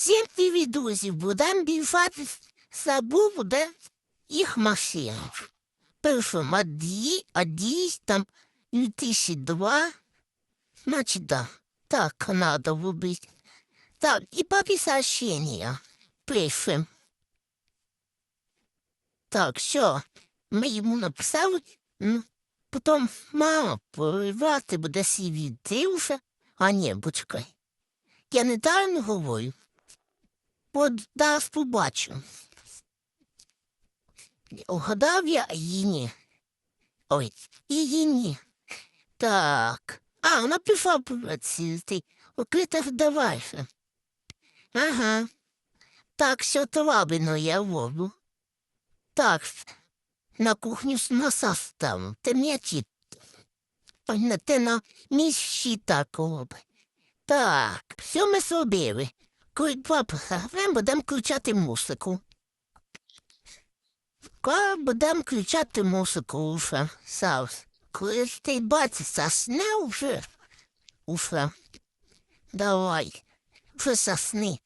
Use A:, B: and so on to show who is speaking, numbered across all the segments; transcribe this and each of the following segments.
A: Всім привіт, друзі! Будемо бігати забув, буде їх машина. Першим оді, одісь, там 2002. Значить, да. Так, надо выбить. Так, и папе сообщение. Пишем. Так, все. Ми йому написали. Ну, потім мама поривати буде сі вже. А ні, почекай. Я не дарно говорю. Зараз побачу. Угадав я, її. Ой, її ні. Так. А, вона пішла працювати. Окрита вдавайся. Ага. Так, все трабину я воду. Так, на кухню с носа ставим. Ти м'ячі. Ой, на те на такого. б. Так, все ми зробили. Папа граємо, будемо включати музику. Коли будемо включати музику вже, Саус. Коли ти бачиш, засне вже. Уфа. Давай. Вже засни.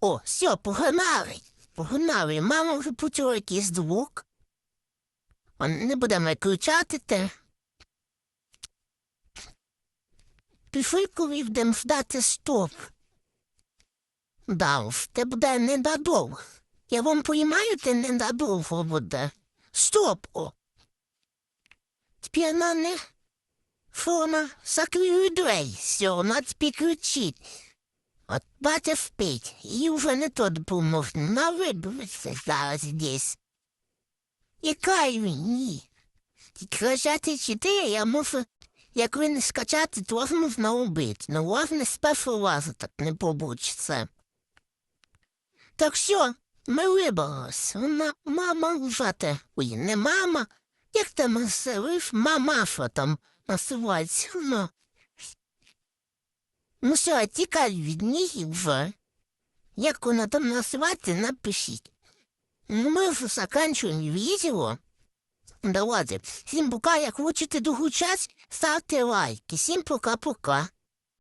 A: О, все, погнали. Погнали. Мама вже почула якийсь звук. Не будемо виключати те. Пішли, коли будемо ждати стоп. Да, уж, те буде недодовго. Я вам поймаю, те недодовго буде. Стоп! О! Тепер не фона закрию двері, все, вона тепер кричить. От батя спить, і вже не то допоможе, на вибився зараз десь. Яка ні? Тільки лежати чотири, я можу, як ви не скачати, то можна убити, но у вас не з першого разу так не побудеться. Так що, ми вибрались, вона мама лежати. Ой, не мама, як там називаєш, мама, що там називається, ну. Ну все, тікай від них вже. Як вона там називається, напишіть. Ну, ми вже заканчуємо відео. Давайте, всім пока, як хочете другу часть, ставте лайки. Всім пока-пока.